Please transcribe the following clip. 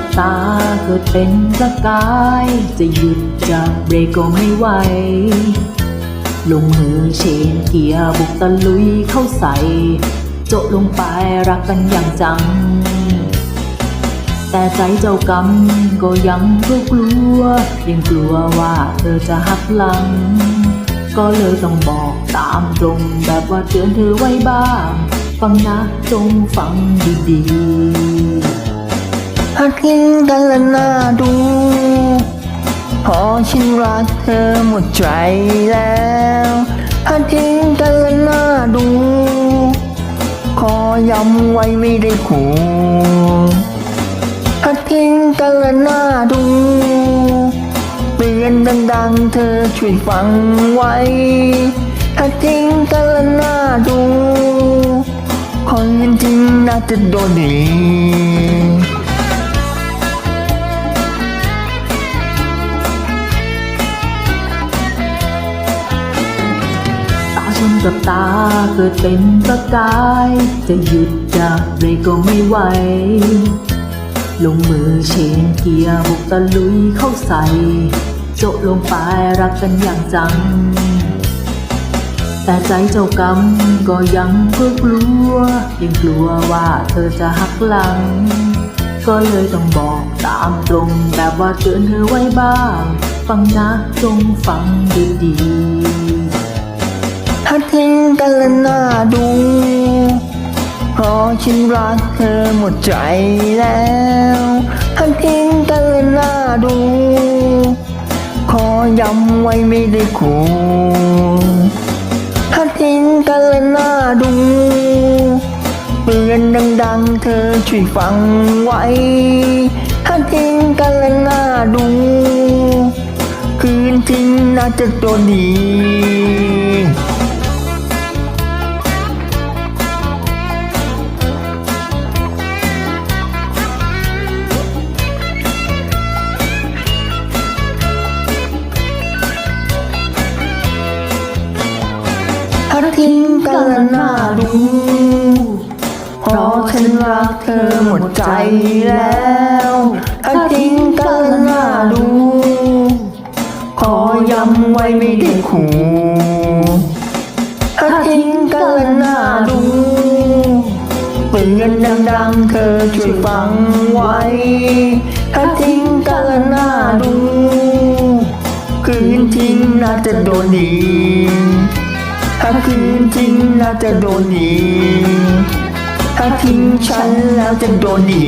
กับตาเกิดเป็นประกาย จะหยุดจะเบรกก็ไม่ไหว ลงมือเชนเกียร์บุกตะลุยเข้าใส่ โจะลงไปรักกันอย่างจัง แต่ใจเจ้ากรรมก็ยังกลัวกลัวยังกลัวว่าเธอจะหักหลัง ก็เลยต้องบอกตามตรงแบบว่าเตือนเธอไว้บ้าง ฟังนะจงฟังดีๆ หากทิ้งกันและน่าดูเพอฉันรักเธอหมดใจแล้วหากทิ้งกันและน่าดู ขอย้ำไว้ไม่ได้ขู่หากทิ้งกันและน่าดูเตือนดังๆ เธอช่วยฟังไว้หากทิ้งกันและน่าดู คนจริงน่าจะโดนดี กับตาเกิดเป็นประกาย จะหยุดจะเบรกก็ไม่ไหว ลงมือเชนเกียร์บุกตะลุยเข้าใส่โจะลงไปรักกันอย่างจัง แต่ใจเจ้ากรรมก็ยังกลัวกลัว ยังกลัวว่าเธอจะหักหลัง ก็เลยต้องบอกตามตรงแบบว่าเตือนเธอไว้บ้าง ฟังนะจงฟังดีๆ ถ้าทิ้งกันและน่าดู เพราะฉันรักเธอหมดใจแล้วถ้าทิ้งกันและน่าดู ขอย้ำไว้ไม่ได้ขู่ถ้าทิ้งกันและน่าดูเตือนดังๆ เธอช่วยฟังไว้ ถ้าทิ้งกันและน่าดู คืนทิ้งน่าจะตัวดี ทิ้งกันละน่าดูเพราะฉันรักเธอหมดใจแล้วถ้าทิ้งกันละน่าดูขอย้ำไว้ไม่ได้ขู่ถ้าทิ้งกันละน่าดูเตือนดังๆเธอช่วยฟังไว้ ถ้าทิ้งกันละน่าดูคืนทิ้งน่าจะโดนดี ถ้าคืนทิ้งแล้วจะโดนหนี ถ้าทิ้งฉันแล้วจะโดนหนี